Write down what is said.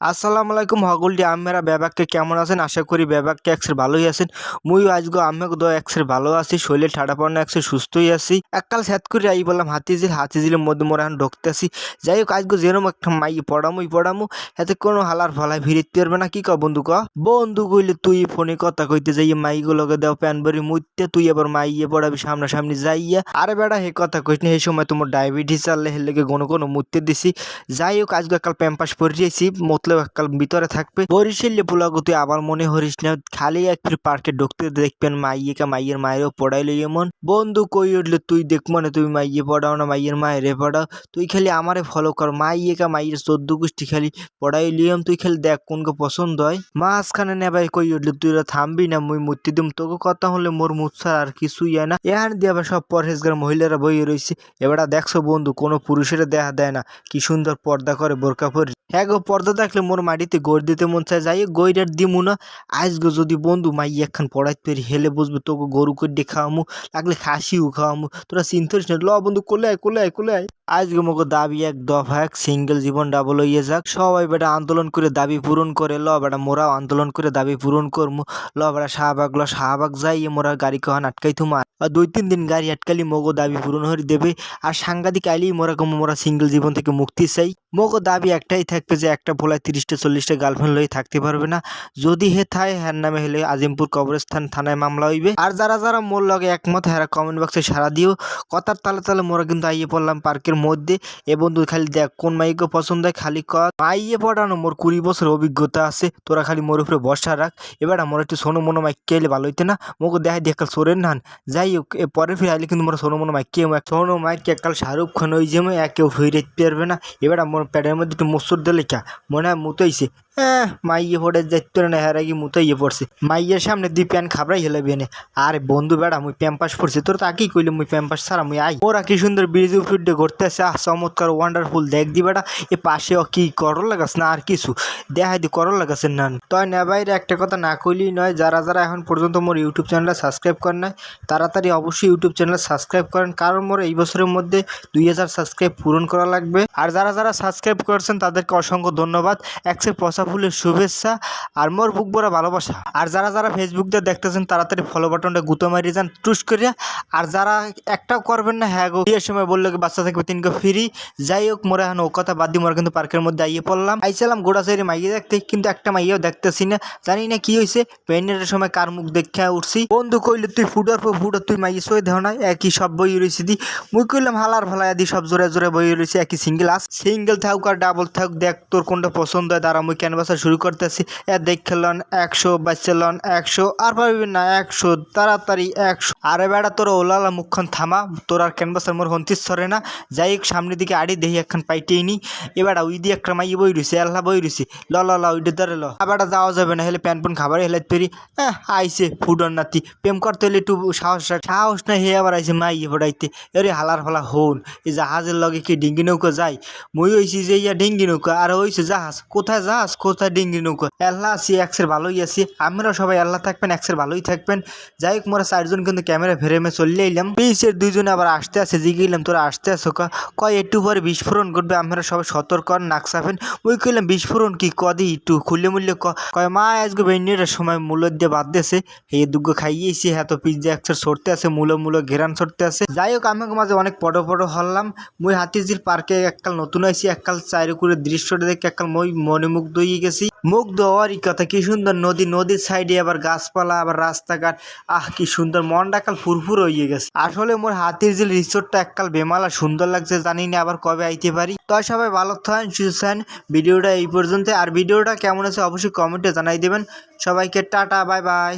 আসসালামু আলাইকুম, হগলটি আমেরা ব্যাবাককে কেমন আছেন? আশা করি ব্যাবাককে একসের ভালোই আছেন। মুই আজগো আমেক দো একসের ভালো আছি, শরীরে ঠাডা পড়না একসের সুস্থই আছি। এককাল স্যাত করে আই বললাম হাতিঝিল হাতিঝিলের মধ্যে মোরা এখন ঢুকতে আসি যাই হোক আজগো যেরম একটা মাই পড়ামুই পড়ামু, এতে কোনো হালার ফলায় ভিড়িতে পারবে না। কি ক বন্ধু ক? বন্ধু কইলে তুই ফোনে কথা কইতে যাই মাইগুলোকে দেও, প্যান বরি মুইতে তুই আবার মাইয়ে পড়াবি সামনাসামনি যাইয়া। আরে বেড়া, হে কথা কইস না এই সময় তোমার ডায়াবেটিস চাললে হেলেগে কোনো কোনো মুততে দিছি। যাই হোক আজকে একাল প্যাম্পাস পরিয়েছি মতলব একাল ভিতরে থাকবে। বরিশালে পোলাগো তুই আবার মনে হরিস না। খালি এক ফির পার্কে ঢুকতে দেখবেন মাইয়েকে, মাইয়ের মায়েরও পড়াইলো এমন। বন্ধু কই উঠলে? তুই দেখ মনে, তুমি মাইয়ে পড়াও না, মাইয়ের মায়েরে পড়াও। তুই খালি আমারে ফলো কর। মাইয়েকা, মাইয়ের চোদ্দ গোষ্ঠী খালি পড়াই লিয়ম তুই খালি দেখ কোনকে পছন্দ হয়। মাঝখানে নেবাই কই উঠলে? তুই থামবি না, মুই মূর্তি দিম। তোকে কথা হলে মোর মুচ্ছার আর কিছুই হয় না। এখানে দিয়ে আবার সব পরহেজগার মহিলারা বইয়ে রয়েছে এবারে দেখছ বন্ধু, কোনো পুরুষের দেখা দেয় না। কি সুন্দর পর্দা করে বোরকা পরি। হ্যাঁ গো, পর্দা থাকলে মোর মাটিতে গড় দিতে মন চায়। যাই গইরার দিমু না। আজ গো যদি বন্ধু মাই একখান পড়াইতে পেরি, হেলে বসবে, তোকে গরু করে খাওয়ামু, লাগলে খাসিও খাওয়ামু। তোরা চিন্তিস না, ল বন্ধু, কোলে আয় কোলে আয় কোলে আয়। আজকে মগো দাবি এক দফা, এক সিঙ্গেল জীবন ডাবল হইয়ে যাক। সবাই বেটা আন্দোলন করে দাবি পূরণ করে, ল বেটা মোরাও আন্দোলন করে দাবি পূরণ করমু। ল বেটা শাহবাগ, ল শাহবাগ যাই মোরা গাড়ি কহান আটকাই থুমা। আর দুই তিন দিন গাড়ি আটকালি মগো দাবি পূরণ হয়ে দেবে। আর সাংঘাতিক আইলেই মোরা কম, মোরা সিঙ্গেল জীবন থেকে মুক্তি চাই। মগো দাবি একটাই থাকবে যে একটা ভোলায় তিরিশটা, চল্লিশটা গার্লফ্রেন্ড লই থাকতে পারবে না। যদি হে থায় হ্যার নামে হলে আজিমপুর কবরস্থান থানায় মামলা হইবে। আর যারা যারা মোর লগে একমত হ্যাঁ কমেন্ট বক্সে সারা দিও। কথার তালে তালে মোরা কিন্তু আইয়ে পড়লাম পার্কের মধ্যে, এ বন্ধু খালি দেখ কোন মাইকে পছন্দ হয়, খালি কর। মাইয়ে পড়ানো মোর কুড়ি বছর অভিজ্ঞতা আছে, তোরা খালি মোর উপরে বসা রাখ। এবার আমার একটু সোনো মনো মাইক কেলে ভালো হইতে না? মোকে দেখাই দেখ কাল সোরেন নান যাই হোক, এ পরে ফিরে আইলে কিন্তু মোর সোনো মনো মাইক কে সোনো মাইক একাল শাহরুখ খান ওই যে কেউ ফিরে পারবে না। এবার আমার প্যাডের মধ্যে একটু মসুর দিলে কা, মনে হয় মুতইছে হ্যাঁ মাইয়ে পড়ে যাইতো না হেরা কি মুতাইয়ে পড়ছে। মাইয়ের সামনে দুই প্যান খাবরাই হেলে বেনে। আরে বন্ধু বেড়া, মুই প্যাম্পাস পড়ছে, তোর তো আগেই কইলে, মুই প্যাম্পাস ছাড়া মুই আই। ওরা কি সুন্দর ব্রিজ উপরে ঘুরতে আসে আহ, চমৎকার ওয়ান্ডারফুল দেখ দি বেড়া এ পাশে কি করল লাগাস না আর কিছু? দেখাই দি করল লাগাস না তয় না বাইরে একটা কথা না কইলেই নয়, যারা যারা এখন পর্যন্ত মোর ইউটিউব চ্যানেলটা সাবস্ক্রাইব করেন নাই, তাড়াতাড়ি অবশ্যই ইউটিউব চ্যানেল সাবস্ক্রাইব করেন, কারণ মোর এই বছরের মধ্যে দুই হাজার সাবস্ক্রাইব পূরণ করা লাগবে। আর যারা যারা সাবস্ক্রাইব করেছেন, তাদেরকে অসংখ্য ধন্যবাদ। একশো পচা ফুলের শুভেচ্ছা আর মোর বুক ভরা ভালোবাসা। আর যারা যারা ফেসবুক দিয়ে দেখতেছেন, তাড়াতাড়ি ফলো বাটনটা গুতো মারিয়ে যান, টুস করিয়া। আর যারা একটাও করবেন না হ্যাঁ গো, বিয়ের সময় বলল বাচ্চা থাকবে তিনকে ফ্রি। যাই হোক, মোরা এখন ও কথা বাদ দিয়ে মোরা কিন্তু পার্কের মধ্যে আইয়ে পড়লাম। আইছিলাম গোড়া সাইডে মাইয়ে দেখতে, কিন্তু একটা মাইয়াও দেখতেছি না। জানি না কি হয়েছে প্রেগনেন্টের সময় কার মুখ দেখে উঠছি। বন্ধু কইলে, তুই ফুটার পর ফুটার তুই মাইয়ে সই দেও না, একই সব বই রয়েছে দি। মুই কইলাম, হালার ভালাই দি, সব জোরে জোরে বই রয়েছে একই সিঙ্গেল আস। সিঙ্গেল থাকুক আর ডাবল থাকুক, দেখ তোর কোনটা পছন্দ হয় তারা মুই ক্যানভাসা শুরু করতেছি। এ দেখ খেলন, একশো বাচ্চালন একশো, আর পারবি না, একশো, তাড়াতাড়ি একশো। আরে বেড়া, তোর ওলালা মুখখন থামা, তোর আর ক্যানভাসের মোর হন্তিস সরে না। যাই হোক সামনের দিকে আড়ি দেহি একখান পাইটেই নি এবার ওই দিয়ে একটা মাই বই রয়েছে আল্লাহ বই রয়েছে ল ল ল ওইটা ধরে ল। আবার যাওয়া যাবে না, হেলে প্যান প্যান খাবার হেলে পেরি। হ্যাঁ আইসে ফুডন নাতি। প্রেম করতে হলে একটু সাহস সাহস না হে আবার আইসে মাইয়ে পড়াইতে এরে হালার ফালা হন, এই জাহাজের লগে কি ডিঙ্গি নৌকা যায়? মই হইছি যে ইয়া ডিঙ্গি নৌকা, আর হইছে জাহাজ। কোথায় জাহাজ, কোথায় ডিঙ্গি নৌকা? আল্লাহ আছি, এক্সের ভালোই আছি। আমরা সবাই আল্লাহ থাকবেন, এক্সের ভালোই থাকবেন। যাই হোক, মোরা চারজন কিন্তু ক্যামেরা ফ্রেমে চলে এলাম পিসের দুইজনে আবার আসতে আসে জিগেলাম তোরা আসতে আসো কা কয় একটু পরে বিস্ফোরণ ঘটবে আমরা সবাই সতর্ক আর নাক ওই কইলাম, বিস্ফোরণ কি? কদি একটু খুলে মুললে ক। কয়, মা, আজকে বেন্যের সময় মূল্য দিয়ে বাদ দিয়েছে এই দুগ্গ খাইয়েছি হ্যাঁ তো পিজ্জা একসার সরতে আছে, মূল মূলো ঘেরান সরতে আছে। যাই হোক আমাকে মাঝে অনেক পটো পটো হলাম। মুই হাতিঝিল পার্কে এককাল নতুন আইছি এককাল চাইরে করে দৃশ্যটা দেখে এককাল মই মনে মুগ্ধ হয়ে গেছি। মুগ্ধ হওয়ারই কথা। কি সুন্দর নদী, নদীর সাইডে আবার গাছপালা, আবার রাস্তাঘাট। আহ, কি সুন্দর, মনটা কাল ফুরফুর হয়ে গেছে। আসলে মোর হাতির ঝিল রিসোর্টটা এককাল বেমালা সুন্দর লাগছে, জানি না আবার কবে আইতে পারি। তাই সবাই ভালো থাকেন, সুস্থ ভিডিওটা এই পর্যন্ত আর ভিডিওটা কেমন আছে অবশ্যই কমেন্টে জানাই দেবেন। সবাইকে টাটা, বাই বাই।